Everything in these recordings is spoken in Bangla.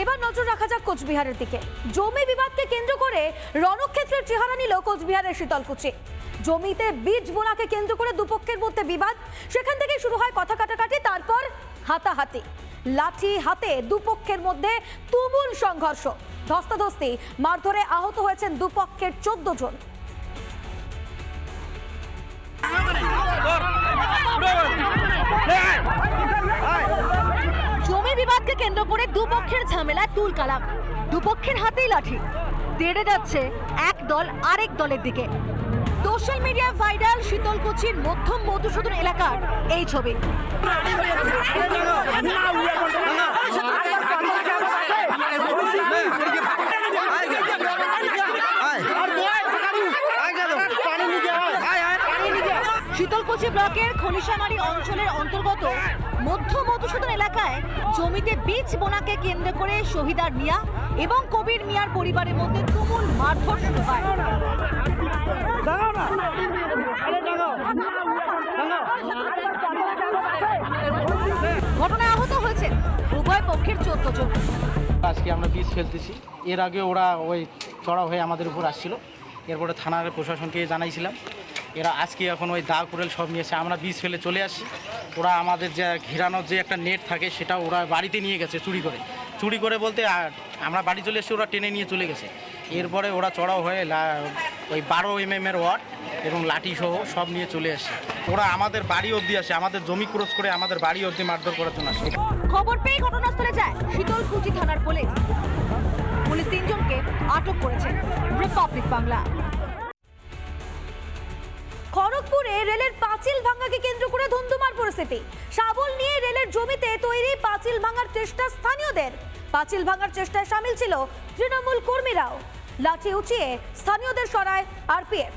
এবার নজর রাখা যাক কোচবিহারের দিকে জমি বিবাদকে কেন্দ্র করে রণক্ষেত্রের চেহারা নিল কোচবিহারের শীতলকুচি জমিতে বীজ বোনাকে কেন্দ্র করে দুপক্ষের মধ্যে বিবাদ সেখান থেকে শুরু হয় কথা কাটাকাটি তারপর হাতাহাতি লাঠি হাতে দুপক্ষের মধ্যে তুমুল সংঘর্ষ ধস্তাধস্তি মারধরে আহত হয়েছেন দুপক্ষের চোদ্দ জন বিবাদকে কেন্দ্র করে দুপক্ষের ঝামেলা তুল কালাম। দুপক্ষের হাতেই লাঠি। তেড়ে যাচ্ছে এক দল আরেক দলের দিকে। সোশ্যাল মিডিয়ায় ভাইরাল শীতলকুচির মধ্যম মধুসূদন এলাকার এই ছবি। শীতলকুচি ব্লকের খনিশামারি অঞ্চলের অন্তর্গত মধ্য মধুসূদন এলাকায় জমিতে বীজ বোনাকে কেন্দ্র করে শহীদার মিয়া এবং কবির মিয়ার পরিবারের মধ্যে তুমুল মারধর শুরু হয়। ঘটনায় আহত হয়েছে উভয় পক্ষের চোদ্দ জন। আজকে আমরা বীজ ফেলতেছি। এর আগে ওরা ওই চড়া হয়ে আমাদের উপর আসছিল। এরপরে থানার প্রশাসনকে জানাইছিলাম। এরা আজকে এখন ওই দা কুড়েল সব নিয়েছে আমরা বীজ ফেলে চলে আসি ওরা আমাদের যে ঘেরানোর যে একটা নেট থাকে, সেটা ওরা বাড়িতে নিয়ে গেছে চুরি করে। চুরি করে বলতে আমরা বাড়ি চলে এসেছি ওরা টেনে নিয়ে চলে গেছে। এরপরে ওরা চড়াও হয়ে ওই বারো এম এম এর ওয়ার্ড এবং লাঠি সহ সব নিয়ে চলে আসে। ওরা আমাদের বাড়ি অবধি আসে, আমাদের জমি ক্রস করে আমাদের বাড়ি অবধি মারধর করার জন্য আসে। খবর পেয়ে ঘটনাস্থলে যায় শীতলকুচি থানার পুলিশ। পুলিশ তিনজনকে আটক করেছে রিপাবলিক বাংলা। খড়গপুরে রেলের পাঁচিল ভাঙাকে কেন্দ্র করে ধুন্ধুমার পরিস্থিতি। শাবল নিয়ে রেলের জমিতে তৈরি পাঁচিল ভাঙার চেষ্টা স্থানীয়দের। পাঁচিল ভাঙার চেষ্টায় সামিল ছিল তৃণমূল কর্মীরাও। লাঠি উঁচিয়ে স্থানীয়দের সরায় আরপিএফ।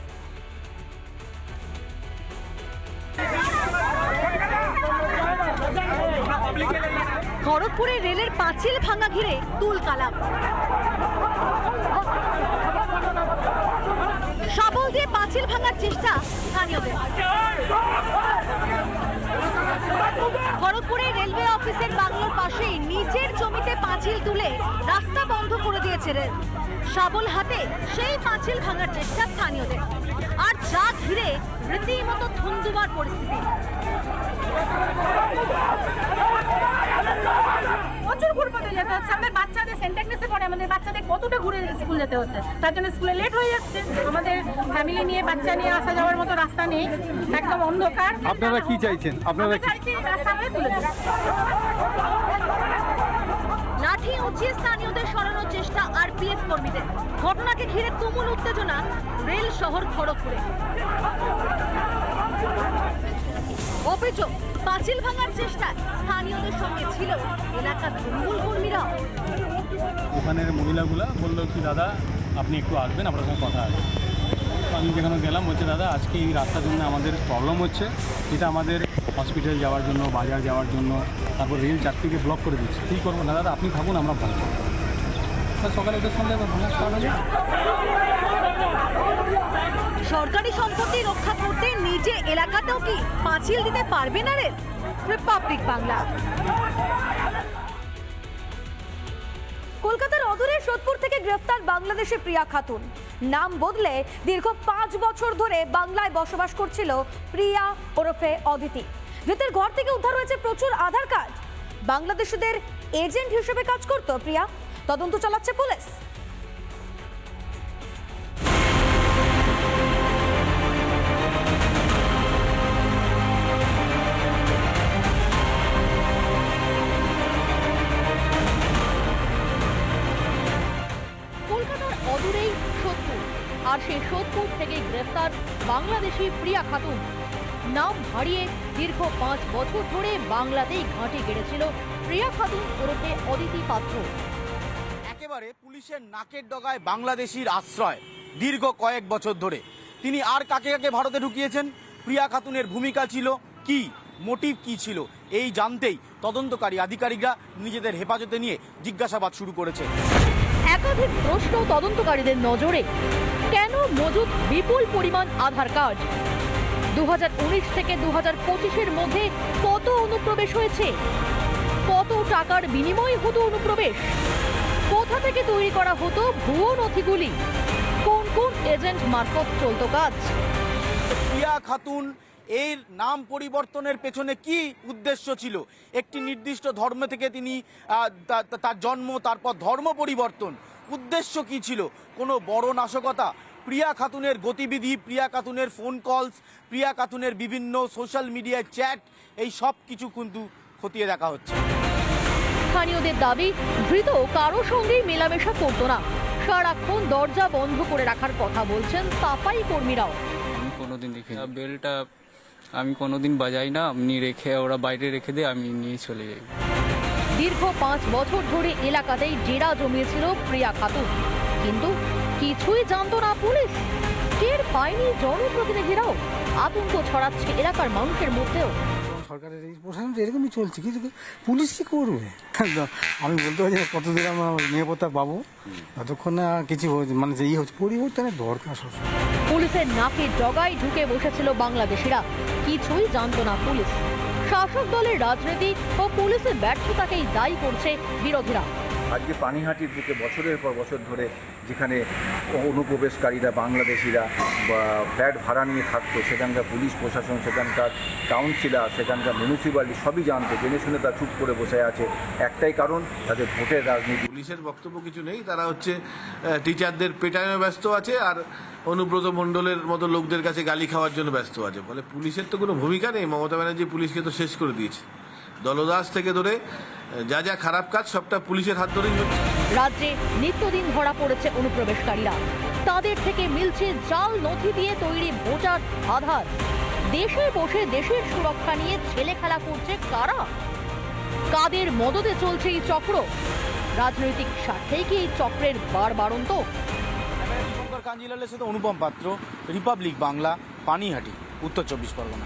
খড়গপুরে রেলের পাঁচিল ভাঙা ঘিরে তুল কালাম। শাবল দিয়ে পাঁচিল ভাঙার চেষ্টা স্থানীয়দের। অফিসের বাংলোর পাশেই নিজের জমিতে পাঁচিল তুলে রাস্তা বন্ধ করে দিয়েছে রেল। শাবল হাতে সেই পাঁচিল ভাঙার চেষ্টা স্থানীয়দের। আর যা ঘিরে রীতিমতো ধুমধুমার পরিস্থিতি প্রচুর যেতে হচ্ছে। আমাদের বাচ্চাদের সেন্টাকনেসে পড়ে আমাদের বাচ্চাদের কতটা ঘুরে স্কুল যেতে হচ্ছে তার জন্য স্কুলে লেট হয়ে যাচ্ছে। আমাদের ফ্যামিলি নিয়ে বাচ্চা নিয়ে আসা যাওয়ার মতো রাস্তা নেই একদম অন্ধকার। আপনারা কি চাইছেন? আপনারা কি চাইছি রাস্তা আমাদের তুলে লাঠি উঁচিয়ে স্থানীয়দের সরানোর চেষ্টা আরপিএফ কর্মীদের। ঘটনাকে ঘিরে তুমুল উত্তেজনা রেল শহর খড়গপুরে। অভিযোগ পাঁচিল ভাঙার চেষ্টায় স্থানীয়দের সঙ্গে ছিল এলাকার তৃণমূল কর্মীরাও। ওখানের মহিলাগুলা বলল কি, দাদা, আপনি একটু আসবেন, আপনার সঙ্গে কথা আছে। আমি যেখানে গেলাম, বলছে, দাদা, আজকে এই রাস্তার জন্য আমাদের প্রবলেম হচ্ছে। এটা আমাদের হসপিটাল যাওয়ার জন্য, বাজার যাওয়ার জন্য, তারপর রেল চারটিকে ব্লক করে দিচ্ছে। কী করব? না, দাদা, আপনি থাকুন, আমরা ভালো সকালে ওদের সঙ্গে ভাঙা। সরকারি সম্পত্তি রক্ষা করতে নিজে এলাকাতেও কি পাঁচিল দিতে পারবে না রে? রিপাবলিক বাংলা। কলকাতার অদূরে সোদপুর থেকে গ্রেফতার বাংলাদেশি প্রিয়া খাতুন। নাম বদলে দীর্ঘ পাঁচ বছর ধরে বাংলায় বসবাস করছিল প্রিয়া ওরফে অদিতি। ধৃতের ঘর থেকে উদ্ধার হয়েছে প্রচুর আধার কার্ড। বাংলাদেশিদের এজেন্ট হিসেবে কাজ করত প্রিয়া। তদন্ত চালাচ্ছে পুলিশ। আর সেই সোদপুর থেকে গ্রেফতার বাংলাদেশি প্রিয়া খাতুন। নাম হারিয়ে দীর্ঘ পাঁচ বছর ধরে বাংলাতেই ঘাঁটি গেড়েছিল প্রিয়া খাতুন ওরফে অদিতি পাত্র। একেবারে পুলিশের নাকের ডগায় বাংলাদেশির আশ্রয় দীর্ঘ কয়েক বছর ধরে। তিনি আর কাকে কাকে ভারতে ঢুকিয়েছেন? প্রিয়া খাতুনের ভূমিকা ছিল কি? মোটিভ কি ছিল? এই জানতেই তদন্তকারী আধিকারিকরা নিজেদের হেফাজতে নিয়ে জিজ্ঞাসাবাদ শুরু করেছে। একাধিক প্রশ্ন তদন্তকারীদের নজরে। কেন মজুদ বিপুল পরিমাণ আধার কার্ড? দু থেকে দু হাজার মধ্যে কত অনুপ্রবেশ হয়েছে? কত টাকার বিনিময়ে হতো অনুপ্রবেশ? কোথা থেকে তৈরি করা হতো ভুয়ো নথিগুলি? কোন কোন এজেন্ট মারফত চলতো কাজ? প্রিয়া খাতুন এর নাম পরিবর্তনের পেছনে কি উদ্দেশ্য ছিল? একটি নির্দিষ্ট ধর্ম থেকে তিনি তার জন্ম তারপর ধর্ম পরিবর্তন উদ্দেশ্য কি ছিল? কোনো বড় নাশকতা? প্রিয়া খাতুনের গতিবিধি প্রিয়া খাতুনের ফোন কলস প্রিয়া খাতুনের বিভিন্ন সোশ্যাল মিডিয়ায় চ্যাট এই সব কিছু কিন্তু খতিয়ে দেখা হচ্ছে। স্থানীয়দের দাবি ধৃত কারও সঙ্গেই মেলামেশা করতো না। সারাক্ষণ দরজা বন্ধ করে রাখার কথা বলছেন সাফাই কর্মীরাও। আমি কোনোদিন দেখি বেলটা আমি কোনোদিন বাজাই না, আপনি রেখে, ওরা বাইরে রেখে দিয়ে, আমি নিয়ে চলে যাই। দীর্ঘ পাঁচ বছর ধরে এলাকাতেই ডেরা জমিয়েছিল প্রিয়া খাতুন। কিন্তু কিছুই জানতো না পুলিশ। টের পায়নি জনপ্রতিনিধিরাও। আতঙ্ক ছড়াচ্ছে এলাকার মানুষের মধ্যেও। সরকারের এই প্রশাসন এরকমই চলছে, কিন্তু পুলিশ কি করবে? আমি বলতে পারছি না কতদিন আমরা নিরাপত্তা পাবো? ততক্ষণ না কিছু মানে যে ইয়ে হচ্ছে, পরিবর্তনের দরকার সবসময়। পুলিশের নাকে ডগায় ঢুকে বসেছিল বাংলাদেশিরা। কিছুই জানতো না পুলিশ। শাসক দলের রাজনীতি ও পুলিশের ব্যর্থতাকেই দায়ী করছে বিরোধীরা। আজকে পানিহাটির বুকে বছরের পর বছর ধরে যেখানে অনুপ্রবেশকারীরা, বাংলাদেশিরা ফ্ল্যাট ভাড়া নিয়ে থাকতো, সেখানকার পুলিশ প্রশাসন, সেখানকার কাউন্সিলর সেখানকার মিউনিসিপ্যালিটি সবই জানতো, জেনে শুনে তারা চুপ করে বসে আছে। একটাই কারণ, তাদের ভোটের রাজনীতি। পুলিশের বক্তব্য কিছু নেই, তারা হচ্ছে টিচারদের পেটানো ব্যস্ত আছে আর অনুব্রত মণ্ডলের মতো লোকদের কাছে গালি খাওয়ার জন্য ব্যস্ত আছে। ফলে পুলিশের তো কোনো ভূমিকা নেই, মমতা ব্যানার্জি পুলিশকে তো শেষ করে দিয়েছে। দলদাস থেকে ধরে যা যা খারাপ কাজ সবটা পুলিশের হাত ধরেই হচ্ছে। রাজ্যে নিত্যদিন ধরা পড়েছে অনুপ্রবেশকারীরা। তাদের থেকে মিলছে জাল নথি দিয়ে তৈরি ভোটার আধার। দেশে বসে দেশের সুরক্ষা নিয়ে ছেলে খেলা করছে কারা? কাদের মদতে চলছে এই চক্র? রাজনৈতিক স্বার্থেই কি এই চক্রের বার বাড়ন্ত? কাঞ্জিলালের সাথে অনুপম পাত্র রিপাবলিক বাংলা পানিহাটি উত্তর চব্বিশ পরগনা।